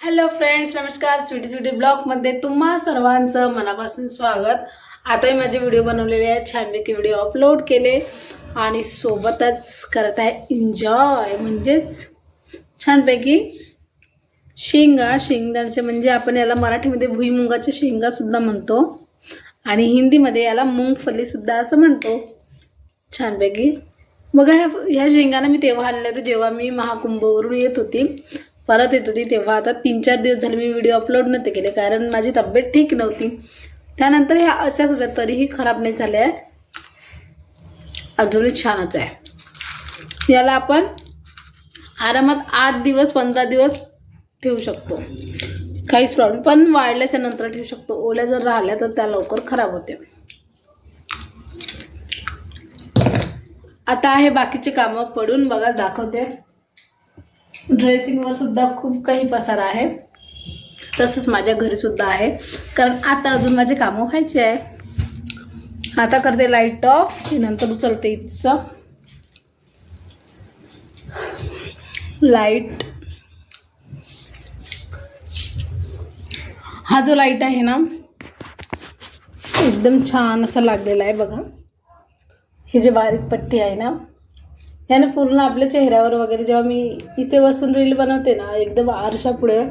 Hello friends नमस्कार. स्वीटी स्वीटी ब्लॉगमध्ये तुम्हा सर्वांचं मनापासून स्वागत. आताही माझे व्हिडिओ बनवलेले आहेत. छानपैकी व्हिडिओ अपलोड केले आणि सोबतच करत आहे एन्जॉय म्हणजेच छानपैकी शेंगा. शेंगदाण्याचे म्हणजे आपण याला मराठीमध्ये भुईमुगाच्या शेंगासुद्धा म्हणतो. आणि हिंदीमध्ये याला मुंगफलीसुद्धा असं म्हणतो. छानपैकी. बघा ह्या ह्या शेंगांना मी तेव्हा आणल्या होतं जेव्हा मी महाकुंभवरून येत होती. परत येत होती तेव्हा. आता तीन चार दिवस झाले मी व्हिडिओ अपलोड नव्हते केले कारण माझी तब्येत ठीक नव्हती. त्यानंतर ह्या अशाच होत्या तरीही खराब नाही झाल्या. अजूनही छानच आहे. याला आपण आरामात आठ दिवस पंधरा दिवस ठेवू शकतो. काहीच प्रॉब्लेम पण वाढल्याच्या नंतर ठेवू शकतो. ओल्या जर राहिल्या तर त्या लवकर खराब होते आता आहे बाकीचे कामं पडून बघा दाखवते. ड्रेसिंगवर खूप काही पसारा आहे. तसंच माझ्या घरी सुद्धा आहे. कारण आता अजून माझे कामं व्हायचे आहे. आता करते लाईट ऑफ़ की नंतर उचलते इथचं. लाईट हा जो लाईट आहे ना, एकदम छान असा लागलेला आहे बघा. ही जी बारीक पट्टी आहे ना ह्याने पूर्ण आपल्या चेहऱ्यावर वगैरे जेव्हा मी इथे बसून रील बनवते ना एकदम आरशापुढे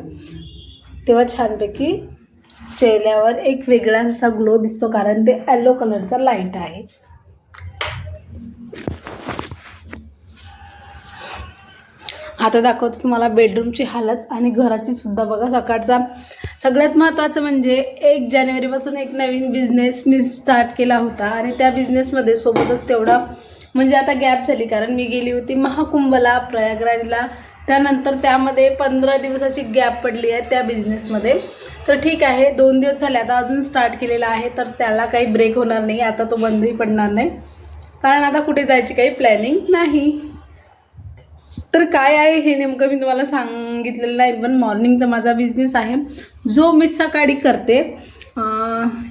तेव्हा छानपैकी चेहऱ्यावर एक वेगळा असा ग्लो दिसतो कारण ते येलो कलरचा लाइट आहे. आता दाखवतो तुम्हाला बेडरूमची हालत आणि घराची सुद्धा. बघा सकाळचा सगळ्यात महत्त्वाचं म्हणजे एक जानेवारीपासून एक नवीन बिझनेस मी स्टार्ट केला होता आणि त्या बिझनेसमध्ये सोबतच तेवढा म्हणजे आता गॅप झाली. कारण मी गेली होती महाकुंभला प्रयागराजला. त्यानंतर त्यामध्ये पंधरा दिवसाची गॅप पडली आहे त्या बिझनेसमध्ये तर ठीक आहे दोन दिवस झाले. आता अजून स्टार्ट केलेला आहे तर त्याला काही ब्रेक होणार नाही. आता तो बंदही पडणार नाही. कारण आता कुठे जायची काही प्लॅनिंग नाही. तर काय आहे हे नेमकं मी तुम्हाला सांगितलेलं नाही पण मॉर्निंगचा माझा बिझनेस आहे. जो मी सकाळी करते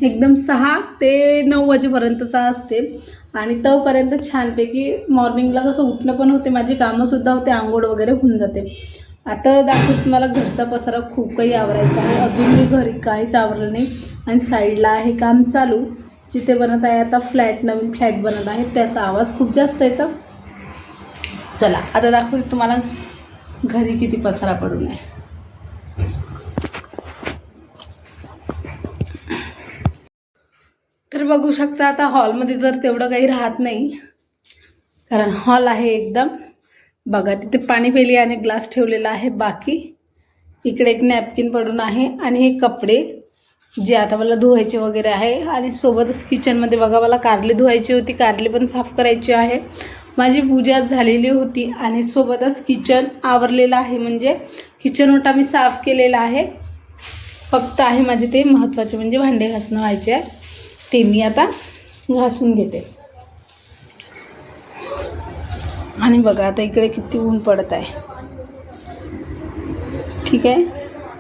एकदम सहा ते नऊ वाजेपर्यंतचा असते. आणि तोपर्यंत छानपैकी मॉर्निंगला कसं उठणं पण होते माझी कामंसुद्धा होते आंघोळ वगैरे होऊन जाते. आता दाखवत मला घरचा पसारा खूप काही आवरायचा आहे. अजून मी घरी काहीच आवरलं नाही. आणि साईडला आहे काम चालू. जिथे बनत आहे आता फ्लॅट नवीन फ्लॅट बनत आहे. त्याचा आवाज खूप जास्त येतं. चला आता दाखवते तुम्हाला घरी किती पसारा पडून आहे. तर बघू शकता आता हॉलमध्ये तर तेवढं काही राहत नाही. कारण हॉल आहे एकदम. बघा तिथे पाणी पेली आणि ग्लास ठेवलेला आहे. बाकी इकडे एक नॅपकिन पडून आहे आणि हे कपडे जे आता मला धुवायचे वगैरे आहे. आणि सोबतच किचनमध्ये बघा मला कारली धुवायची होती. कारली पण साफ करायची आहे. माझी पूजा झालेली होती आणि सोबतच किचन आवरलेलं आहे. म्हणजे किचन ओटा मी साफ केलेला आहे. फक्त आहे माझे ते महत्त्वाचे म्हणजे भांडे घासणं व्हायचे. आहे ते मी आता घासून घेते. आणि बघा आता इकडे किती ऊन पडत आहे. ठीक आहे?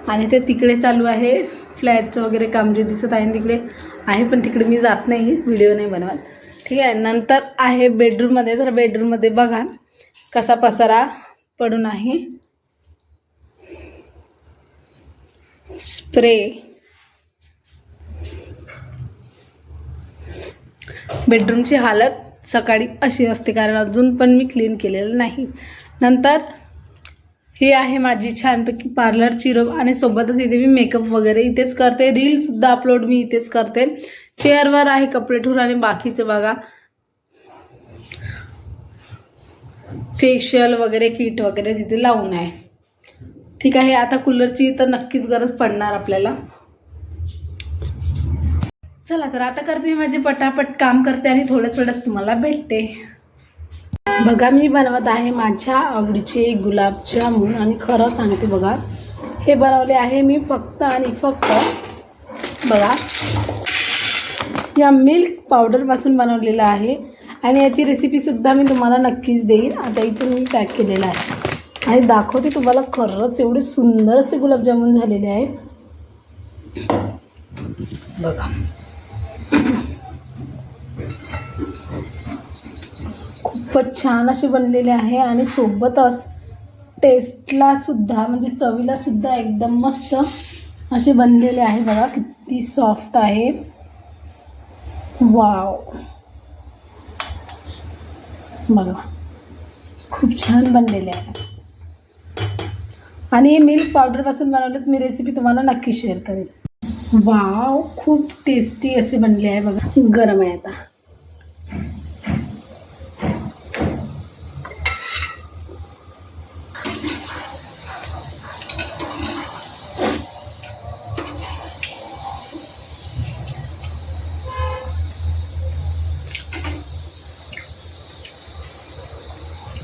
आणि ते तिकडे चालू आहे. फ्लॅटचं वगैरे काम जे दिसत आहे तिकडे आहे पण तिकडे मी जात नाही व्हिडिओ नाही बनवत. ठीक आहे? नंतर आहे बेडरूममध्ये. तर बेडरूममध्ये बघा कसा पसारा पडून आहे. स्प्रे. बेडरूमची हालत सकाळी अशी असते कारण अजून पण मी क्लीन केलेलं नाही. नंतर ही आहे माझी छानपैकी पार्लरची रूम आणि सोबतच इथे मी मेकअप वगैरे इथेच करते. रीलसुद्धा अपलोड मी इथेच करते. चेअरवर आहे कपडे ठेवून आणि बाकीचं बघा. फेशियल वगैरे किट वगैरे तिथे लावून आहे. ठीक आहे आता कूलरची तर नक्कीच गरज पडणार आपल्याला. चला तर आता करते मी माझे पटापट काम करते आणि थोड्याच वेळात तुम्हाला भेटते. बघा मी बनवत आहे माझ्या आवडीचे गुलाबजामुन आणि खरं सांगते बघा. हे बनवले आहे मी फक्त आणि फक्त बघा. या मिल्क पावडरपासून बनवलेलं आहे आणि याची रेसिपीसुद्धा मी तुम्हाला नक्कीच देईन. आता इथून मी पॅक केलेलं आहे. आणि दाखवते तुम्हाला खरंच एवढे सुंदर असे गुलाबजामुन झालेले आहे. बघा. खूपच छान असे बनलेले आहे आणि सोबतच टेस्टला सुद्धा म्हणजे चवीला सुद्धा एकदम मस्त असे बनलेले आहे बघा किती सॉफ्ट आहे. वाव बघा खूप छान बनलेले आहे. आणि मिल्क पावडरपासून बनवलेत मी रेसिपी तुम्हाला नक्की शेअर करेन. वाव खूप टेस्टी असे बनले आहे बघा. गरम आहे आता.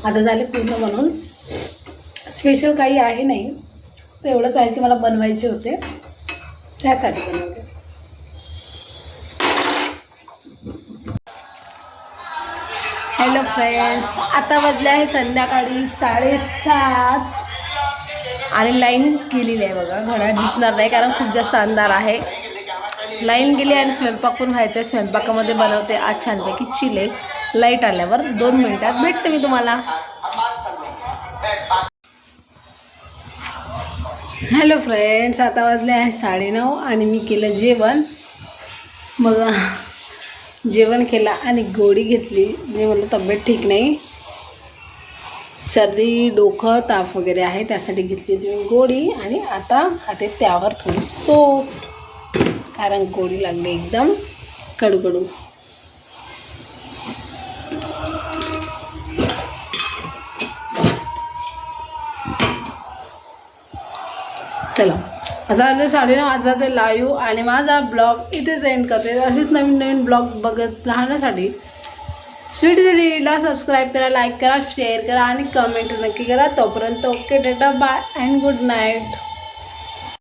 आता झाले पूर्ण बनवून. स्पेशल काही आहे नाही. तर एवढंच आहे की मला बनवायचे होते. त्यासाठी बनवते. हॅलो फ्रेंड्स आता वाजले आहे संध्याकाळी साडेसात. आणि लाईन गेलेली आहे बघा घरात दिसणार नाही कारण खूप जास्त अंधार आहे. लाईन गेली आणि स्वयंपाक पण व्हायचं आहे स्वयंपाकामध्ये बनवते आज छानपैकी चिले. लाइट आल्यावर दोन मिनिटात भेटते मी तुम्हाला. हॅलो फ्रेंड्स आता वाजले आहे साडेनऊ आणि मी केलं जेवण. मग जेवण केलं आणि गोळी घेतली. म्हणजे मला तब्येत ठीक नाही. सर्दी डोकं ताप वगैरे आहे त्यासाठी घेतली होती मी गोळी आणि आता खाते त्यावर थोडी सोप. कारण गोळी लागली एकदम कडूकडू असं झालं साडेनऊ वाजता लाईव्ह आणि माझा ब्लॉग इथेच एंड करते. असेच नवीन नवीन ब्लॉग बघत राहण्यासाठी स्वीट सिटीला सबस्क्राईब करा लाईक करा शेअर करा आणि कमेंट नक्की करा. तोपर्यंत ओके डेटा बाय अँड गुड नाईट